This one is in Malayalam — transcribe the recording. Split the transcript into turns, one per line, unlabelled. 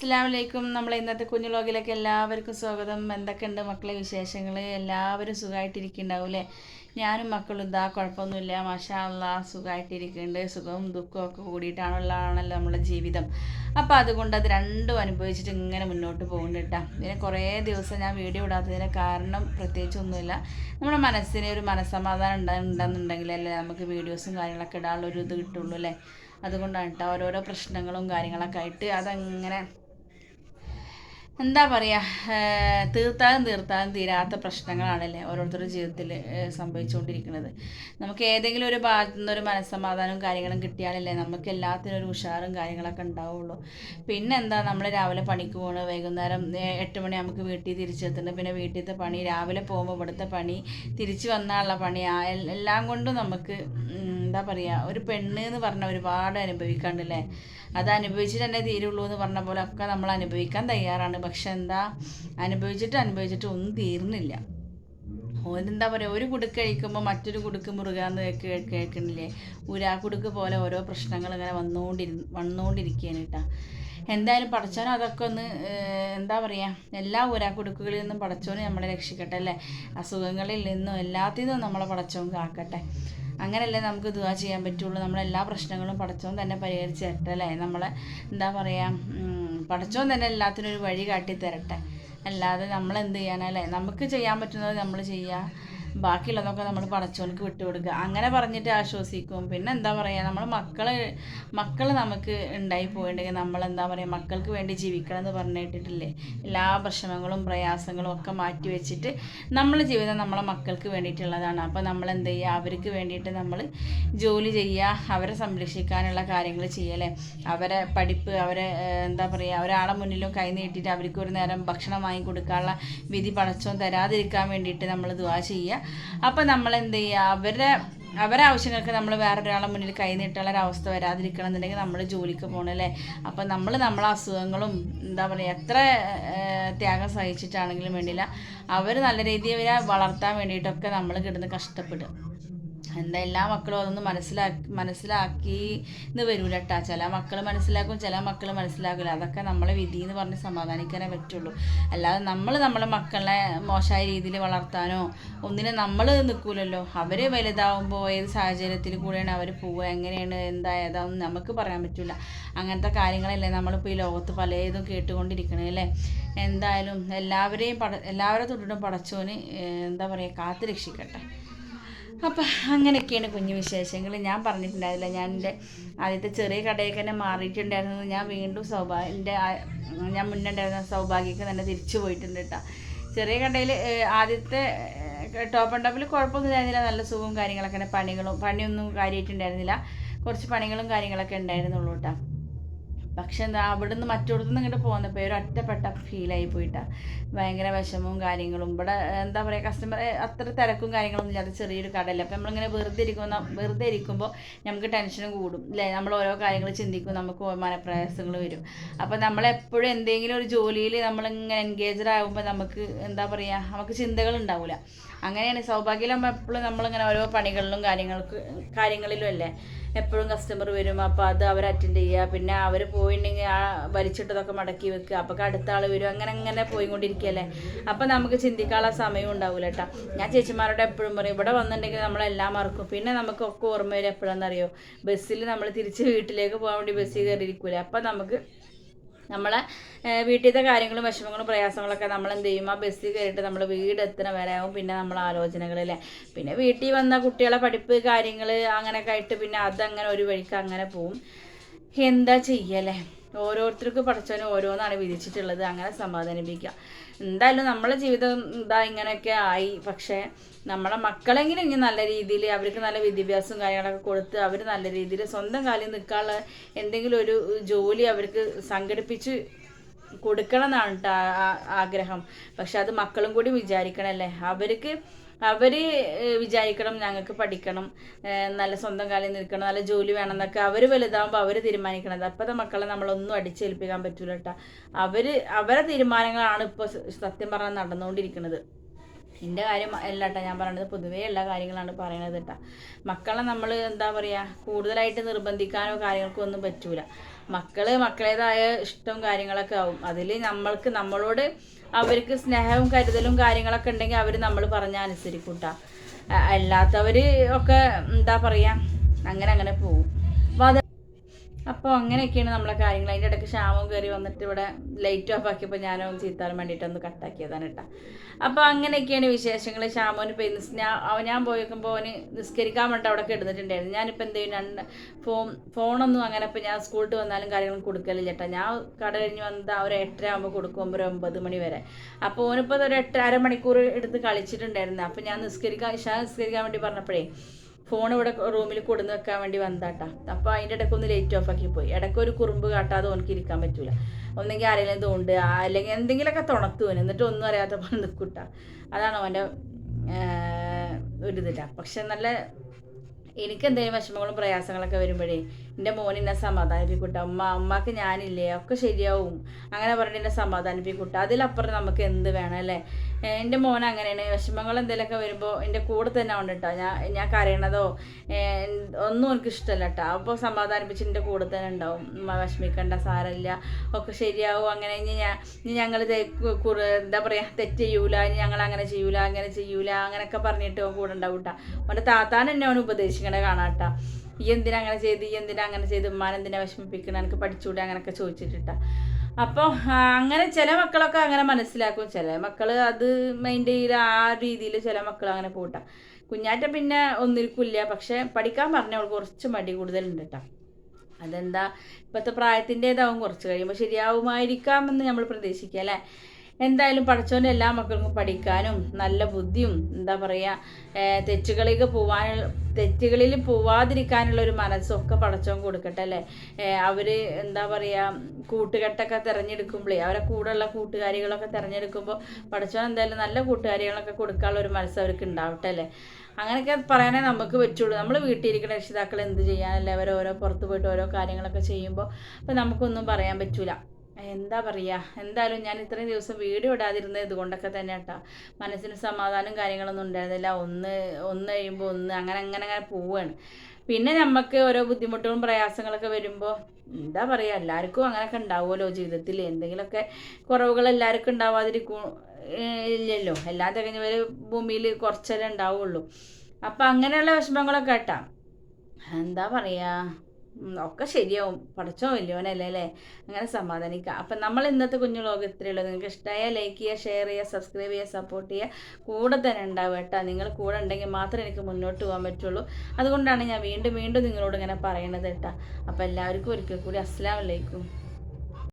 അസ്സാമലൈക്കും നമ്മളെ ഇന്നത്തെ കുഞ്ഞു ലോകിലേക്ക് എല്ലാവർക്കും സ്വാഗതം. എന്തൊക്കെയുണ്ട് മക്കളെ വിശേഷങ്ങൾ എല്ലാവരും സുഖമായിട്ടിരിക്കുന്നുണ്ടാവും അല്ലേ ഞാനും മക്കളും ഇതാ കുഴപ്പമൊന്നുമില്ല. മാഷാ അല്ലാ സുഖമായിട്ടിരിക്കുന്നുണ്ട് സുഖവും ദുഃഖവും ഒക്കെ കൂടിയിട്ടാണുള്ളതാണല്ലോ നമ്മുടെ ജീവിതം. അപ്പോൾ അതുകൊണ്ട് അത് രണ്ടും അനുഭവിച്ചിട്ട് ഇങ്ങനെ മുന്നോട്ട് പോകുന്നുണ്ട് കേട്ടോ പിന്നെ കുറേ ദിവസം ഞാൻ വീഡിയോ ഇടാത്തതിന് കാരണം പ്രത്യേകിച്ചൊന്നുമില്ല. നമ്മുടെ മനസ്സിന് ഒരു മനസ്സമാധാനം ഉണ്ടാ ഉണ്ടെന്നുണ്ടെങ്കിലല്ലേ നമുക്ക് വീഡിയോസും കാര്യങ്ങളൊക്കെ ഇടാനുള്ള ഒരു ഇത് കിട്ടുള്ളൂ അല്ലേ? അതുകൊണ്ടാണ് കേട്ടോ ഓരോരോ പ്രശ്നങ്ങളും കാര്യങ്ങളൊക്കെ ആയിട്ട് അതങ്ങനെ എന്താ പറയുക തീർത്താലും തീർത്താലും തീരാത്ത പ്രശ്നങ്ങളാണല്ലേ ഓരോരുത്തരുടെ ജീവിതത്തിൽ സംഭവിച്ചുകൊണ്ടിരിക്കുന്നത് നമുക്ക് ഏതെങ്കിലും ഒരു ഭാഗത്തു നിന്ന് ഒരു മനസ്സമാധാനവും കാര്യങ്ങളും കിട്ടിയാലല്ലേ നമുക്ക് എല്ലാത്തിനും ഒരു ഉഷാറും കാര്യങ്ങളൊക്കെ ഉണ്ടാവുള്ളൂ. പിന്നെ എന്താ നമ്മൾ രാവിലെ പണിക്ക് പോകണം വൈകുന്നേരം എട്ട് മണി നമുക്ക് വീട്ടിൽ തിരിച്ചെത്തുന്നുണ്ട് പിന്നെ വീട്ടിലത്തെ പണി രാവിലെ പോകുമ്പോൾ ഇവിടുത്തെ പണി തിരിച്ചു വന്നാലുള്ള പണി എല്ലാം കൊണ്ടും നമുക്ക് എന്താ പറയുക ഒരു പെണ്ണ് എന്ന് പറഞ്ഞ ഒരുപാട് അനുഭവിക്കാണ്ടല്ലേ? അത് അനുഭവിച്ചിട്ട് തന്നെ തീരുള്ളൂ എന്ന് പറഞ്ഞ പോലെ ഒക്കെ നമ്മൾ അനുഭവിക്കാൻ തയ്യാറാണ്. പക്ഷെ എന്താ അനുഭവിച്ചിട്ട് അനുഭവിച്ചിട്ട് ഒന്നും തീർന്നില്ല ഓരെന്താ പറയുക ഒരു കുടുക്ക് കഴിക്കുമ്പോൾ മറ്റൊരു കുടുക്ക് മുറുകാന്ന് കേൾക്കണില്ലേ? ഉരാ കുടുക്ക് പോലെ ഓരോ പ്രശ്നങ്ങൾ ഇങ്ങനെ വന്നുകൊണ്ടിരി വന്നുകൊണ്ടിരിക്കുകയാണ് കേട്ടോ. എന്തായാലും പടച്ചോനും അതൊക്കെ ഒന്ന് എന്താ പറയുക എല്ലാ ഉരാക്കുടുക്കുകളിൽ നിന്നും പടച്ചോനും നമ്മളെ രക്ഷിക്കട്ടെ അല്ലേ? അസുഖങ്ങളിൽ നിന്നും എല്ലാത്തിൽ നിന്നും നമ്മളെ പടച്ചോൻ കാക്കട്ടെ. അങ്ങനെയല്ലേ നമുക്ക് ദുവാ ചെയ്യാൻ പറ്റുള്ളൂ. നമ്മളെല്ലാ പ്രശ്നങ്ങളും പടച്ചോൻ തന്നെ പരിഹരിച്ച് തരട്ടെ അല്ലേ? നമ്മളെ എന്താ പറയുക പടച്ചോൻ തന്നെ എല്ലാത്തിനും ഒരു വഴി കാട്ടി തരട്ടെ അല്ലാതെ നമ്മൾ എന്ത് ചെയ്യാനല്ലേ നമുക്ക് ചെയ്യാൻ പറ്റുന്നത് നമ്മൾ ചെയ്യുക ബാക്കിയുള്ളതൊക്കെ നമ്മൾ പടച്ചോనికి വിട്ടുകൊടുക്കുക അങ്ങനെ പറഞ്ഞിട്ട് ആശ്വസിക്കും. പിന്നെ എന്താ പറയുക നമ്മൾ മക്കൾ മക്കൾ നമുക്ക് ഉണ്ടായി പോയിട്ടുണ്ടെങ്കിൽ നമ്മൾ എന്താ പറയുക മക്കൾക്ക് വേണ്ടി ജീവിക്കണം എന്ന് പറഞ്ഞിട്ടില്ലേ എല്ലാ പ്രശ്നങ്ങളും പ്രയാസങ്ങളും ഒക്കെ മാറ്റി വെച്ചിട്ട് നമ്മളെ ജീവിതം നമ്മളെ മക്കൾക്ക് വേണ്ടിയിട്ടുള്ളതാണ്. അപ്പോൾ നമ്മൾ എന്ത് ചെയ്യുക? അവർക്ക് വേണ്ടിയിട്ട് നമ്മൾ ജോലി ചെയ്യുക അവരെ സംരക്ഷിക്കാനുള്ള കാര്യങ്ങൾ ചെയ്യല്ലേ അവരെ പഠിപ്പ് അവരെ എന്താ പറയുക ഒരാളെ മുന്നിലും കൈ നീട്ടിയിട്ട് അവർക്ക് ഒരു നേരം ഭക്ഷണം വാങ്ങി കൊടുക്കാനുള്ള വിധി പടച്ചോൻ തരാതിരിക്കാൻ വേണ്ടിയിട്ട് നമ്മൾ ദുവാ ചെയ്യുക. അപ്പോൾ നമ്മൾ എന്ത് ചെയ്യുക അവരുടെ അവരെ ആവശ്യങ്ങൾക്ക് നമ്മൾ വേറൊരാളെ മുന്നിൽ കൈ നീട്ടാനുള്ള ഒരു അവസ്ഥ വരാതിരിക്കണം എന്നുണ്ടെങ്കിൽ നമ്മൾ ജോലിക്ക് പോകണം അല്ലേ? അപ്പം നമ്മൾ നമ്മളെ അസുഖങ്ങളും എന്താ പറയുക എത്ര ത്യാഗം സഹിച്ചിട്ടാണെങ്കിലും വേണ്ടിയില്ല. അവർ നല്ല രീതിയിൽ വളർത്താൻ വേണ്ടിയിട്ടൊക്കെ നമ്മൾ കിടന്ന് കഷ്ടപ്പെടുക. എന്താ എല്ലാ മക്കളും അതൊന്നും മനസ്സിലാക്കി മനസ്സിലാക്കി എന്ന് വരൂല കേട്ടാ ചില മക്കൾ മനസ്സിലാക്കും ചില മക്കൾ മനസ്സിലാക്കില്ല അതൊക്കെ നമ്മളെ വിധി എന്ന് പറഞ്ഞ് സമാധാനിക്കാനേ പറ്റുള്ളൂ. അല്ലാതെ നമ്മൾ നമ്മളെ മക്കളെ മോശമായ രീതിയിൽ വളർത്താനോ ഒന്നിനും നമ്മൾ നിൽക്കൂലല്ലോ അവർ വലുതാവുമ്പോൾ ഏത് സാഹചര്യത്തിൽ കൂടെയാണ് അവർ പോവുക എങ്ങനെയാണ് എന്താ ഏതാണെന്ന് നമുക്ക് പറയാൻ പറ്റില്ല അങ്ങനത്തെ കാര്യങ്ങളല്ലേ നമ്മളിപ്പോൾ ഈ ലോകത്ത് പലതും കേട്ടുകൊണ്ടിരിക്കണേ അല്ലേ? എന്തായാലും എല്ലാവരെയും പട എല്ലാവരെ തൊട്ടിട്ടും പടച്ചോന് എന്താ പറയുക കാത്തു രക്ഷിക്കട്ടെ. അപ്പം അങ്ങനെയൊക്കെയാണ് കുഞ്ഞു വിശേഷങ്ങൾ ഞാൻ പറഞ്ഞിട്ടുണ്ടായിരുന്നില്ല. ഞാൻ എന്റെ ആദ്യത്തെ ചെറിയ കടയൊക്കെ തന്നെ മാറിയിട്ടുണ്ടായിരുന്നത് ഞാൻ വീണ്ടും സൗഭാഗ്യ എന്റെ ഞാൻ മുന്നുണ്ടായിരുന്ന സൗഭാഗ്യമൊക്കെ തന്നെ തിരിച്ചു പോയിട്ടുണ്ട് കേട്ടോ ചെറിയ കടയിൽ ആദ്യത്തെ ടോപ്പ് ആൻഡ് ടോപ്പിൽ കുഴപ്പമൊന്നും ഉണ്ടായിരുന്നില്ല. നല്ല സുഖവും കാര്യങ്ങളൊക്കെ പണികളും പണിയൊന്നും കാര്യമായിട്ടുണ്ടായിരുന്നില്ല. കുറച്ച് പണികളും കാര്യങ്ങളൊക്കെ ഉണ്ടായിരുന്നുള്ളൂ കേട്ടോ പക്ഷെ എന്താ അവിടുന്ന് മറ്റോടത്തുനിന്ന് ഇങ്ങോട്ട് പോകുന്നപ്പോൾ ഒരു ഒറ്റപ്പെട്ട ഫീലായി പോയിട്ടാ. ഭയങ്കര വിഷമവും കാര്യങ്ങളും. ഇവിടെ എന്താ പറയുക കസ്റ്റമർ അത്ര തിരക്കും കാര്യങ്ങളൊന്നും ഇല്ലാത്ത ചെറിയൊരു കടയില്ല. അപ്പം നമ്മളിങ്ങനെ വെറുതെ ഇരിക്കുന്ന വെറുതെ ഇരിക്കുമ്പോൾ നമുക്ക് ടെൻഷനും കൂടും. അല്ലേ നമ്മൾ ഓരോ കാര്യങ്ങൾ ചിന്തിക്കും നമുക്ക് മനപ്രയാസങ്ങൾ വരും. അപ്പം നമ്മളെപ്പോഴും എന്തെങ്കിലും ഒരു ജോലിയിൽ നമ്മളിങ്ങനെ എൻഗേജഡ് ആകുമ്പോൾ നമുക്ക് എന്താ പറയുക നമുക്ക് ചിന്തകൾ ഉണ്ടാവില്ല അങ്ങനെയാണ്. സൗഭാഗ്യമാകുമ്പോൾ എപ്പോഴും നമ്മളിങ്ങനെ ഓരോ പണികളിലും കാര്യങ്ങൾക്ക് കാര്യങ്ങളിലും അല്ലേ? എപ്പോഴും കസ്റ്റമർ വരും അപ്പോൾ അത് അവർ അറ്റൻഡ് ചെയ്യുക. പിന്നെ അവർ പോയിട്ടുണ്ടെങ്കിൽ ആ വലിച്ചിട്ടതൊക്കെ മടക്കി വെക്കുക. അപ്പോൾ അടുത്ത ആൾ വരും. അങ്ങനെ അങ്ങനെ പോയിക്കൊണ്ടിരിക്കുകയല്ലേ? അപ്പോൾ നമുക്ക് ചിന്തിക്കാനുള്ള സമയം ഉണ്ടാവില്ല കേട്ടോ. ഞാൻ ചേച്ചിമാരോട് എപ്പോഴും പറയും ഇവിടെ വന്നിട്ടുണ്ടെങ്കിൽ നമ്മളെല്ലാം മറക്കും. പിന്നെ നമുക്കൊക്കെ ഓർമ്മ വരും എപ്പോഴാണെന്നറിയോ ബസ്സിൽ നമ്മൾ തിരിച്ച് വീട്ടിലേക്ക് പോകാൻ വേണ്ടി ബസ്സിൽ കയറിയിരിക്കില്ലേ അപ്പോൾ നമുക്ക് നമ്മളെ വീട്ടിലത്തെ കാര്യങ്ങളും വിഷമങ്ങളും പ്രയാസങ്ങളൊക്കെ നമ്മൾ എന്ത് ചെയ്യും? ആ ബസ്സിൽ കയറിയിട്ട് നമ്മൾ വീട് എത്തണ വരെ ആവും പിന്നെ നമ്മൾ ആലോചനകളില്ലേ പിന്നെ വീട്ടിൽ വന്ന കുട്ടികളെ പഠിപ്പ് കാര്യങ്ങൾ അങ്ങനെയൊക്കെ ആയിട്ട് പിന്നെ അതങ്ങനെ ഒരു വഴിക്ക് അങ്ങനെ പോവും. എന്താ ചെയ്യല്ലേ ഓരോരുത്തർക്ക് പഠിച്ചവന് ഓരോന്നാണ് വിധിച്ചിട്ടുള്ളത്. അങ്ങനെ സമാധാനിപ്പിക്കുക. എന്തായാലും നമ്മളെ ജീവിതം ഇതാ ഇങ്ങനെയൊക്കെ ആയി. പക്ഷേ നമ്മളെ മക്കളെങ്കിലും ഇനി നല്ല രീതിയിൽ അവർക്ക് നല്ല വിദ്യാഭ്യാസവും കാര്യങ്ങളൊക്കെ കൊടുത്ത് അവർ നല്ല രീതിയിൽ സ്വന്തം കാലിൽ നിൽക്കാനുള്ള എന്തെങ്കിലും ഒരു ജോലി അവർക്ക് സംഘടിപ്പിച്ച് കൊടുക്കണം എന്നാണ് ആഗ്രഹം. പക്ഷെ അത് മക്കളും കൂടി വിചാരിക്കണമല്ലേ അവർക്ക് അവർ വിചാരിക്കണം ഞങ്ങൾക്ക് പഠിക്കണം നല്ല സ്വന്തം കാലിൽ നിൽക്കണം നല്ല ജോലി വേണം എന്നൊക്കെ അവർ വലുതാകുമ്പോൾ അവർ തീരുമാനിക്കണത്. അപ്പോഴത്തെ മക്കളെ നമ്മളൊന്നും അടിച്ചേൽപ്പിക്കാൻ പറ്റൂല കേട്ടോ അവർ അവരെ തീരുമാനങ്ങളാണ് ഇപ്പോൾ സത്യം പറഞ്ഞാൽ നടന്നുകൊണ്ടിരിക്കുന്നത് എന്റെ കാര്യം അല്ല കേട്ടോ ഞാൻ പറയണത്. പൊതുവേ എല്ലാ കാര്യങ്ങളാണ് പറയണത് കേട്ടോ മക്കളെ നമ്മൾ എന്താ പറയുക കൂടുതലായിട്ട് നിർബന്ധിക്കാനോ കാര്യങ്ങൾക്കോ ഒന്നും പറ്റൂല. മക്കൾ മക്കളേതായ ഇഷ്ടവും കാര്യങ്ങളൊക്കെ ആവും. അതിൽ നമ്മൾക്ക് നമ്മളോട് അവർക്ക് സ്നേഹവും കരുതലും കാര്യങ്ങളൊക്കെ ഉണ്ടെങ്കിൽ അവർ നമ്മൾ പറഞ്ഞാൽ അനുസരിക്കൂട്ടാ. അല്ലാത്തവർ ഒക്കെ എന്താ പറയുക അങ്ങനെ അങ്ങനെ പോവും. അപ്പോൾ അത് അപ്പോൾ അങ്ങനെയൊക്കെയാണ് നമ്മളെ കാര്യങ്ങൾ. അതിന്റെ ഇടയ്ക്ക് ക്ഷാമം കയറി വന്നിട്ട് ഇവിടെ ലൈറ്റ് ഓഫ് ആക്കിയപ്പോൾ ഞാനൊന്ന് ചീത്താൻ വേണ്ടിയിട്ടൊന്ന് കട്ടാക്കിയതാണ് കേട്ടോ അപ്പോൾ അങ്ങനെയൊക്കെയാണ് വിശേഷങ്ങൾ ക്ഷാമോന് ഇപ്പോൾ ഞാൻ ഞാൻ പോയേക്കുമ്പോൾ അവന് നിസ്കരിക്കാൻ വേണ്ടി അവിടെ കിടന്നിട്ടുണ്ടായിരുന്നു ഞാനിപ്പോൾ എന്ത് ചെയ്യും? രണ്ട് ഫോൺ ഫോണൊന്നും അങ്ങനെ ഇപ്പോൾ ഞാൻ സ്കൂളിൽ വന്നാലും കാര്യങ്ങളും കൊടുക്കലില്ല ചേട്ടാ ഞാൻ കട കഴിഞ്ഞ് വന്നത് ആ ഒരു എട്ടര ആകുമ്പോൾ കൊടുക്കും. ഒരു ഒമ്പത് മണി വരെ. അപ്പോൾ ഓനിപ്പോൾ ഒരു എട്ട് അരമണിക്കൂർ എടുത്ത് കളിച്ചിട്ടുണ്ടായിരുന്നു. അപ്പോൾ ഞാൻ നിസ്കരിക്കാൻ ഇഷാ നിസ്കരിക്കാൻ വേണ്ടി പറഞ്ഞപ്പോഴേ ഫോൺ ഇവിടെ റൂമിൽ കൊടുന്ന് വെക്കാൻ വേണ്ടി വന്നാട്ടാ അപ്പോൾ അതിന്റെ ഇടയ്ക്ക് ഒന്ന് ലൈറ്റ് ഓഫ് ആക്കി പോയി. ഇടയ്ക്ക് ഒരു കുറുമ്പ് കാട്ടാതെ ഓനക്ക് ഇരിക്കാൻ പറ്റൂല. ഒന്നെങ്കിൽ ആരെങ്കിലും തോണ്ട് അല്ലെങ്കിൽ എന്തെങ്കിലുമൊക്കെ തുണത്തു എന്നിട്ട് ഒന്നും അറിയാത്ത പോലെ നിൽക്കൂട്ട അതാണ് അവന്റെ ഒരിതില്ല പക്ഷെ നല്ല എനിക്ക് എന്തെങ്കിലും വിഷമങ്ങളും പ്രയാസങ്ങളൊക്കെ വരുമ്പോഴേ എന്റെ മോൻ എന്നെ സമാധാനിപ്പിക്കൂട്ട. ഉമ്മ അമ്മയ്ക്ക് ഞാനില്ലേ ഒക്കെ ശരിയാവും. അങ്ങനെ പറഞ്ഞിട്ട് എന്നെ സമാധാനിപ്പിക്കൂട്ട. അതിലപ്പുറം നമുക്ക് എന്ത് വേണം അല്ലേ? എന്റെ മോൻ അങ്ങനെയാണ്. വിഷമങ്ങൾ എന്തെങ്കിലുമൊക്കെ വരുമ്പോൾ എന്റെ കൂടെ തന്നെ ഉണ്ട് കേട്ടോ ഞാൻ ഞാൻ കരയണതോ ഒന്നും എനിക്ക് ഇഷ്ടമല്ല കേട്ടോ അപ്പോൾ സമാധാനിപ്പിച്ച് എന്റെ കൂടെ തന്നെ ഉണ്ടാവും. വിഷമിക്കേണ്ട സാരമില്ല. ഒക്കെ ശരിയാവും. അങ്ങനെ ഇനി ഞാൻ ഇനി ഞങ്ങൾ എന്താ പറയുക തെറ്റ് ചെയ്യൂല. ഇനി ഞങ്ങൾ അങ്ങനെ ചെയ്യൂല അങ്ങനെ ചെയ്യൂല അങ്ങനെയൊക്കെ പറഞ്ഞിട്ട് കൂടെ ഉണ്ടാവും കേട്ടോ അവന്റെ താത്താൻ എന്നെ അവൻ ഉപദേശിക്കണേ കേട്ടോ ഈ എന്തിനാ അങ്ങനെ ചെയ്ത് ഈ എന്തിനാ അങ്ങനെ ചെയ്ത്? ഉമ്മാൻ എന്തിനാ വിഷമിപ്പിക്കണം? എനിക്ക് പഠിച്ചുകൂടെ അങ്ങനെയൊക്കെ ചോദിച്ചിട്ടാ അപ്പോൾ അങ്ങനെ ചില മക്കളൊക്കെ അങ്ങനെ മനസ്സിലാക്കും. ചില മക്കൾ അത് മൈൻഡ് ചെയ്ത് ആ രീതിയിൽ ചില മക്കൾ അങ്ങനെ പോട്ടാ കുഞ്ഞാറ്റ പിന്നെ ഒന്നിരിക്കില്ല. പക്ഷെ പഠിക്കാൻ പറഞ്ഞവൾ കുറച്ച് മടി കൂടുതലുണ്ട് കേട്ടോ അതെന്താ? ഇപ്പോഴത്തെ പ്രായത്തിന്റെതാവും കുറച്ച് കഴിയുമ്പോൾ ശരിയാവുമായിരിക്കാമെന്ന് നമ്മൾ പ്രതീക്ഷിക്കുക അല്ലേ? എന്തായാലും പഠിച്ചവന്റെ എല്ലാ മക്കൾക്കും പഠിക്കാനും നല്ല ബുദ്ധിയും എന്താ പറയുക തെറ്റുകളിലേക്ക് പോവാനുള്ള തെറ്റുകളിൽ പോവാതിരിക്കാനുള്ള ഒരു മനസ്സൊക്കെ പടച്ചവൻ കൊടുക്കട്ടെ അല്ലേ? അവർ എന്താ പറയുക കൂട്ടുകെട്ടൊക്കെ തിരഞ്ഞെടുക്കുമ്പോഴേ അവരെ കൂടെയുള്ള കൂട്ടുകാരികളൊക്കെ തിരഞ്ഞെടുക്കുമ്പോൾ പടച്ചവൻ എന്തായാലും നല്ല കൂട്ടുകാരികളൊക്കെ കൊടുക്കാനുള്ള ഒരു മനസ്സ് അവർക്ക് ഉണ്ടാവട്ടെ അല്ലേ? അങ്ങനെയൊക്കെ പറയാനേ നമുക്ക് പറ്റുള്ളൂ. നമ്മൾ വീട്ടിലിരിക്കുന്ന രക്ഷിതാക്കൾ എന്ത് ചെയ്യാനല്ലേ? അവർ ഓരോ പുറത്ത് പോയിട്ട് ഓരോ കാര്യങ്ങളൊക്കെ ചെയ്യുമ്പോൾ അപ്പോൾ നമുക്കൊന്നും പറയാൻ പറ്റില്ല എന്താ പറയുക എന്തായാലും ഞാൻ ഇത്രയും ദിവസം വീഡിയോ ഇടാതിരുന്നത് ഇതുകൊണ്ടൊക്കെ തന്നെ കേട്ടോ. മനസ്സിന് സമാധാനം കാര്യങ്ങളൊന്നും ഉണ്ടായിരുന്നില്ല. ഒന്ന് ഒന്ന് കഴിയുമ്പോൾ ഒന്ന് അങ്ങനെ അങ്ങനെ അങ്ങനെ പോവുകയാണ് പിന്നെ നമുക്ക് ഓരോ ബുദ്ധിമുട്ടുകളും പ്രയാസങ്ങളൊക്കെ വരുമ്പോൾ എന്താ പറയുക എല്ലാവർക്കും അങ്ങനെയൊക്കെ ഉണ്ടാവുമല്ലോ ജീവിതത്തിൽ എന്തെങ്കിലുമൊക്കെ കുറവുകൾ എല്ലാവർക്കും ഉണ്ടാവാതിരിക്കും ഇല്ലല്ലോ. എല്ലാം തികഞ്ഞവർ ഭൂമിയിൽ കുറച്ചല്ലേ ഉണ്ടാവുള്ളൂ. അപ്പം അങ്ങനെയുള്ള വിഷമങ്ങളൊക്കെ കേട്ടാ. എന്താ പറയുക ഒക്കെ ശരിയാവും. പഠിച്ചോ വലിയവനല്ലേ അല്ലേ? അങ്ങനെ സമാധാനിക്കുക അപ്പം നമ്മൾ ഇന്നത്തെ കുഞ്ഞു ലോകം ഇത്രയുള്ളൂ നിങ്ങൾക്ക് ഇഷ്ടമായാൽ ലൈക്ക് ചെയ്യുക ഷെയർ ചെയ്യുക സബ്സ്ക്രൈബ് ചെയ്യുക സപ്പോർട്ട് ചെയ്യുക. കൂടെ തന്നെ ഉണ്ടാവും കേട്ടോ. നിങ്ങൾ കൂടെ ഉണ്ടെങ്കിൽ മാത്രമേ എനിക്ക് മുന്നോട്ട് പോകാൻ പറ്റുള്ളൂ. അതുകൊണ്ടാണ് ഞാൻ വീണ്ടും വീണ്ടും നിങ്ങളോട് ഇങ്ങനെ പറയണത് കേട്ടോ. അപ്പോൾ എല്ലാവർക്കും ഒരിക്കൽ കൂടി അസ്സാം വലൈക്കും